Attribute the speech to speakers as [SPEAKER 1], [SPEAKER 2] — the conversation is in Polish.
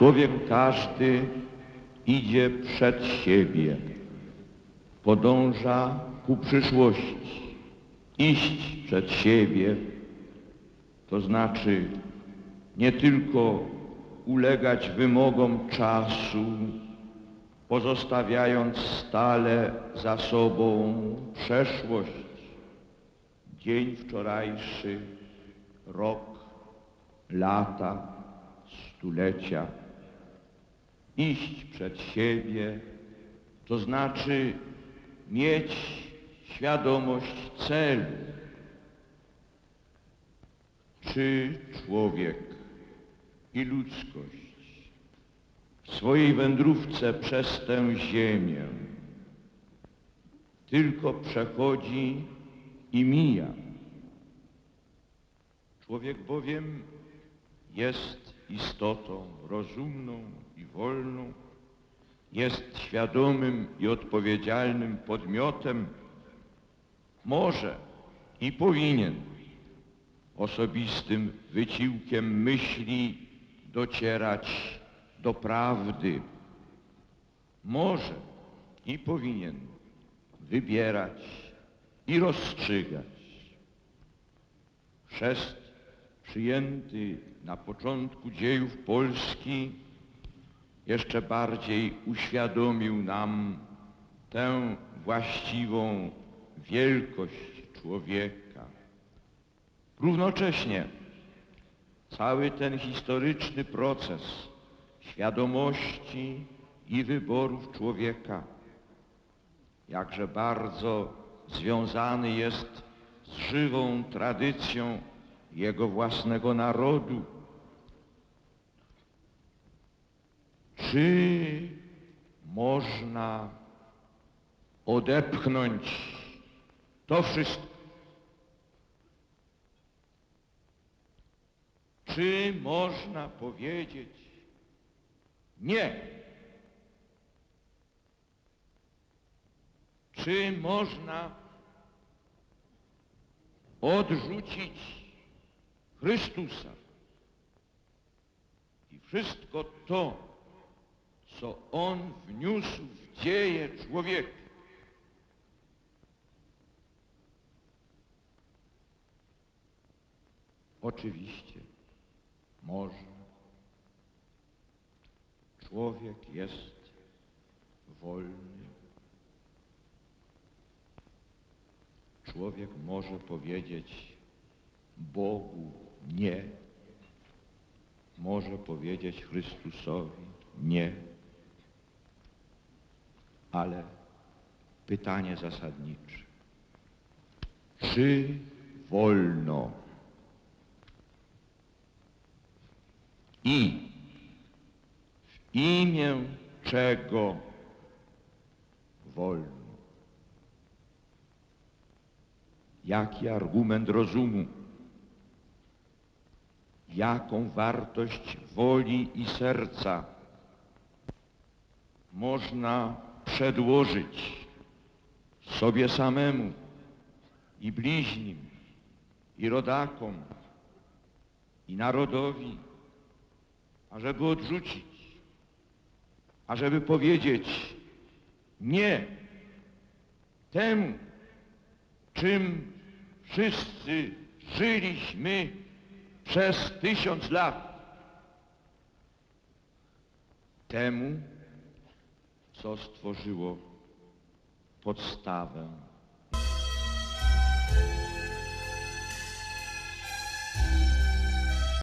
[SPEAKER 1] Człowiek każdy idzie przed siebie, podąża ku przyszłości. Iść przed siebie to znaczy nie tylko ulegać wymogom czasu, pozostawiając stale za sobą przeszłość, dzień wczorajszy, rok, lata, stulecia. Iść przed siebie to znaczy mieć świadomość celu. Czy człowiek i ludzkość w swojej wędrówce przez tę ziemię tylko przechodzi i mija. Człowiek bowiem jest istotą rozumną i wolną, jest świadomym i odpowiedzialnym podmiotem, może i powinien osobistym wysiłkiem myśli docierać do prawdy. Może i powinien wybierać i rozstrzygać. Chrzest przyjęty na początku dziejów Polski jeszcze bardziej uświadomił nam tę właściwą wielkość człowieka. Równocześnie cały ten historyczny proces świadomości i wyborów człowieka jakże bardzo związany jest z żywą tradycją jego własnego narodu. Czy można odepchnąć to wszystko? Czy można powiedzieć nie? Czy można odrzucić Chrystusa i wszystko to, co On wniósł w dzieje człowieka? Oczywiście można. Człowiek jest wolny. Człowiek może powiedzieć Bogu nie. Może powiedzieć Chrystusowi nie. Ale pytanie zasadnicze. Czy wolno i w imię czego wolno? Jaki argument rozumu? Jaką wartość woli i serca można przedłożyć sobie samemu i bliźnim, i rodakom, i narodowi, ażeby odrzucić, ażeby powiedzieć nie temu, czym wszyscy żyliśmy przez tysiąc lat. Temu, co stworzyło podstawę